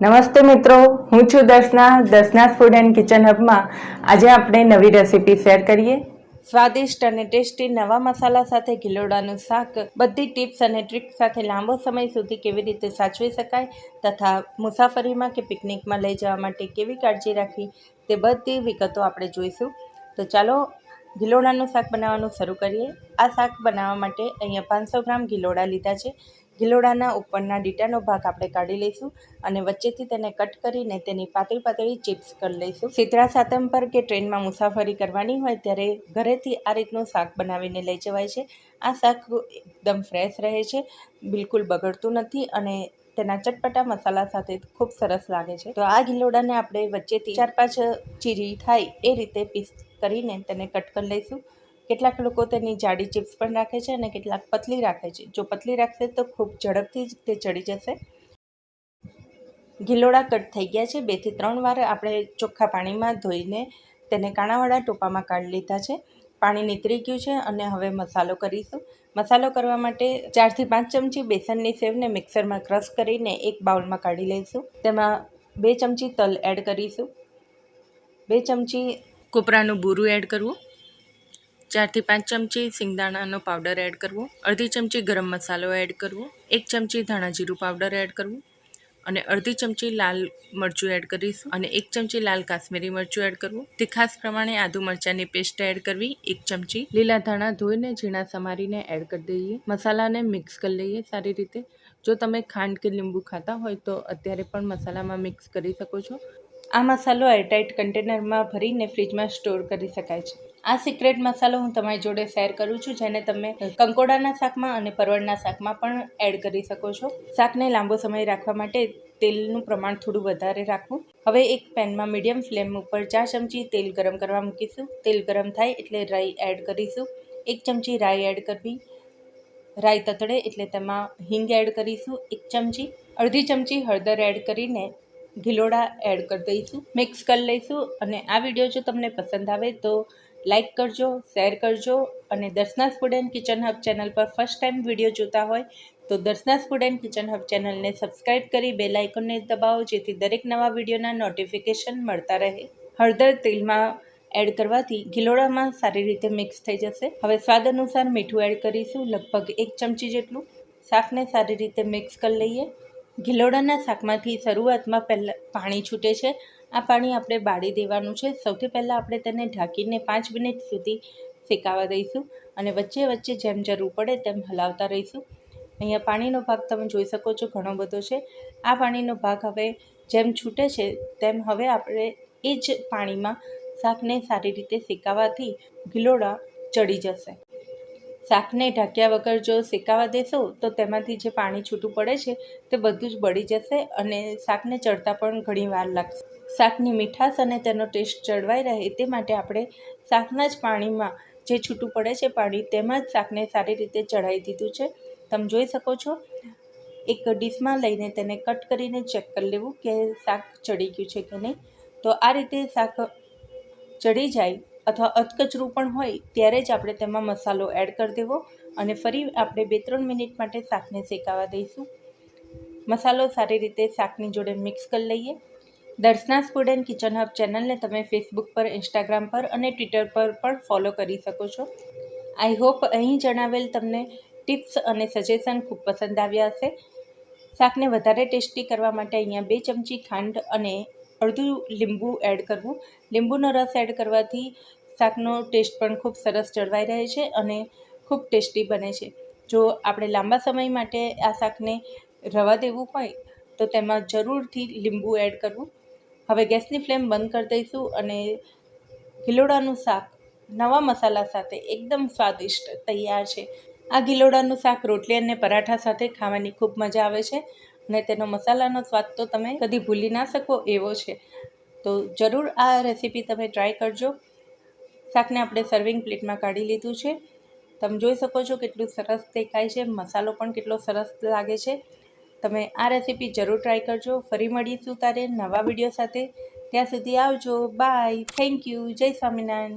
નમસ્તે મિત્રો, હું છું Darshana Darshana food and kitchen હબમાં આજે આપણે નવી રેસીપી શેર કરીએ. સ્વાદિષ્ટ અને ટેસ્ટી નવા મસાલા સાથે ગિલોડાનું શાક. બધી ટિપ્સ અને ટ્રિક્સ સાથે લાંબો સમય સુધી કેવી રીતે સાચવી શકાય તથા મુસાફરીમાં કે પિકનિકમાં લઈ જવા માટે કેવી કાળજી રાખવી તે બધી વિગતો આપણે જોઈશું. તો ચાલો ગિલોડાનું શાક બનાવવાનું શરૂ કરીએ. આ શાક બનાવવા માટે અહીંયા પાંચસો ગ્રામ ગિલોડા લીધા છે. ગિલોડાના ઉપરના ડીટાનો ભાગ આપણે કાઢી લઈશું અને વચ્ચેથી તેને કટ કરીને તેની પાતળી પાતળી ચિપ્સ કરી લઈશું. સિત્રા સાતમ પર કે ટ્રેનમાં મુસાફરી કરવાની હોય ત્યારે ઘરેથી આ રીતનું શાક બનાવીને લઈ જવાય છે. આ શાક એકદમ ફ્રેશ રહે છે, બિલકુલ બગડતું નથી અને તેના ચટપટા મસાલા સાથે ખૂબ સરસ લાગે છે. તો આ ગિલોડાને આપણે વચ્ચેથી ચાર પાંચ ચીરી થાય એ રીતે પીસ કરીને તેને કટ કરી લઈશું. કેટલાક લોકો તેની જાડી ચિપ્સ પણ રાખે છે અને કેટલાક પતલી રાખે છે. જો પતલી રાખશે તો ખૂબ ઝડપથી જ તે ચડી જશે. ગિલોડા કટ થઈ ગયા છે. બેથી ત્રણ વાર આપણે ચોખ્ખા પાણીમાં ધોઈને તેને કાણાવાળા ટોપામાં કાઢી લીધા છે. પાણી નીતરી ગયું છે અને હવે મસાલો કરીશું. મસાલો કરવા માટે ચારથી પાંચ ચમચી બેસનની સેવને મિક્સરમાં ક્રશ કરીને એક બાઉલમાં કાઢી લઈશું. તેમાં બે ચમચી તલ એડ કરીશું. બે ચમચી કોપરાનું બૂરું એડ કરવું. ચારથી પાંચ ચમચી સિંગદાણાનો પાવડર એડ કરવો, અડધી ચમચી ગરમ મસાલો એડ કરવો, એક ચમચી ધાણા જીરું પાવડર એડ કરવું અને અડધી ચમચી લાલ મરચું એડ કરીશું અને એક ચમચી લાલ કાશ્મીરી મરચું એડ કરવું. તીખાસ પ્રમાણે આદુ મરચાંની પેસ્ટ એડ કરવી, એક ચમચી લીલા ધાણા ધોઈને ઝીણા સમારીને એડ કરી દઈએ. મસાલાને મિક્સ કરી લઈએ સારી રીતે. જો તમે ખાંડ કે લીંબુ ખાતા હોય તો અત્યારે પણ મસાલામાં મિક્સ કરી શકો છો. આ મસાલો એરટાઇટ કન્ટેનરમાં ભરીને ફ્રીજમાં સ્ટોર કરી શકાય છે. આ સિક્રેટ મસાલો હું તમારી જોડે શેર કરું છું, જેને તમે કંકોડાના શાકમાં અને પરવળના શાકમાં પણ એડ કરી શકો છો. શાકને લાંબો સમય રાખવા માટે તેલનું પ્રમાણ થોડું વધારે રાખવું. હવે એક પેનમાં મીડિયમ ફ્લેમ ઉપર ચાર ચમચી તેલ ગરમ કરવા મૂકીશું. તેલ ગરમ થાય એટલે રાઈ એડ કરીશું. એક ચમચી રાઈ એડ કરવી. રાઈ તતડે એટલે તેમાં હિંગ એડ કરીશું. એક ચમચી, અડધી ચમચી હળદર એડ કરીને ગિલોડા એડ કરી દઈશું. મિક્સ કરી લઈશું. અને આ વીડિયો જો તમને પસંદ આવે તો લાઇક કરજો, શેર કરજો અને Darshana food and kitchen hub channel પર ફર્સ્ટ ટાઈમ વીડિયો જોતા હોય તો Darshana food and kitchen hub ચેનલને સબસ્ક્રાઈબ કરી બે લાઇકોનને દબાવો જેથી દરેક નવા વિડીયોના નોટિફિકેશન મળતા રહે. હળદર તેલમાં એડ કરવાથી ગિલોડામાં સારી રીતે મિક્સ થઈ જશે. હવે સ્વાદ અનુસાર મીઠું એડ કરીશું, લગભગ એક ચમચી જેટલું. શાકને સારી રીતે મિક્સ કરી લઈએ. ગિલોડાના શાકમાંથી શરૂઆતમાં પહેલાં પાણી છૂટે છે. આ પાણી આપણે બાળી દેવાનું છે. સૌથી પહેલાં આપણે તેને ઢાંકીને પાંચ મિનિટ સુધી શેકાવા દઈશું અને વચ્ચે વચ્ચે જેમ જરૂર પડે તેમ હલાવતા રહીશું. અહીંયા પાણીનો ભાગ તમે જોઈ શકો છો ઘણો બધો છે. આ પાણીનો ભાગ હવે જેમ છૂટે છે તેમ હવે આપણે એ જ પાણીમાં શાકને સારી રીતે શેકાવાથી ગિલોડા ચડી જશે. શાકને ઢાંક્યા વગર જો શેકાવા દેશો તો તેમાંથી જે પાણી છૂટું પડે છે તે બધું જ બળી જશે અને શાકને ચડતા પણ ઘણી વાર લાગશે. શાકની મીઠાશ અને તેનો ટેસ્ટ જળવાઈ રહે તે માટે આપણે શાકના જ પાણીમાં જે છૂટું પડે છે પાણી, તેમાં જ શાકને સારી રીતે ચડાવી દીધું છે. તમે જોઈ શકો છો, એક ડીશમાં લઈને તેને કટ કરીને ચેક કરી લેવું કે શાક ચડી ગયું છે કે નહીં. તો આ રીતે શાક ચડી જાય અથવા અધકચરું પણ હોય ત્યારે જ આપણે તેમાં મસાલો એડ કરી દેવો અને ફરી આપણે બે ત્રણ મિનિટ માટે શાકને શેકાવા દઈશું. મસાલો સારી રીતે શાકની જોડે મિક્સ કરી લઈએ. Darshana's food and kitchen hub ચેનલને તમે ફેસબુક પર, ઇન્સ્ટાગ્રામ પર અને ટ્વિટર પર પણ ફોલો કરી શકો છો. આઈ હોપ અહીં જણાવેલ તમને ટિપ્સ અને સજેશન ખૂબ પસંદ આવ્યા હશે. શાકને વધારે ટેસ્ટી કરવા માટે અહીંયા બે ચમચી ખાંડ અને અડધું લીંબુ એડ કરવું. લીંબુનો રસ એડ કરવાથી શાકનો ટેસ્ટ પણ ખૂબ સરસ જળવાઈ રહે છે અને ખૂબ ટેસ્ટી બને છે. જો આપણે લાંબા સમય માટે આ શાકને રવા દેવું હોય, તો તેમાં જરૂરથી લીંબુ એડ કરવું. હવે ગેસની ફ્લેમ બંધ કરી દઈશું અને ગિલોડાનું શાક, નવા મસાલા સાથે એકદમ સ્વાદિષ્ટ તૈયાર છે. આ ગિલોડાનું શાક રોટલી અને પરાઠા સાથે ખાવાની ખૂબ મજા આવે છે અને તેનો મસાલાનો સ્વાદ તો તમે કદી ભૂલી ના શકો એવો છે. તો જરૂર આ રેસીપી તમે ટ્રાય કરજો. શાકને આપણે સર્વિંગ પ્લેટમાં કાઢી લીધું છે. તમે જોઈ શકો છો કેટલું સરસ દેખાય છે. મસાલો પણ કેટલો સરસ લાગે છે. તમે આ રેસીપી જરૂર ટ્રાય કરજો. ફરી મળીશું તારે નવા વીડિયો સાથે. ત્યાં સુધી આવજો. બાય થેન્ક યુ જય સ્વામિનારાયણ.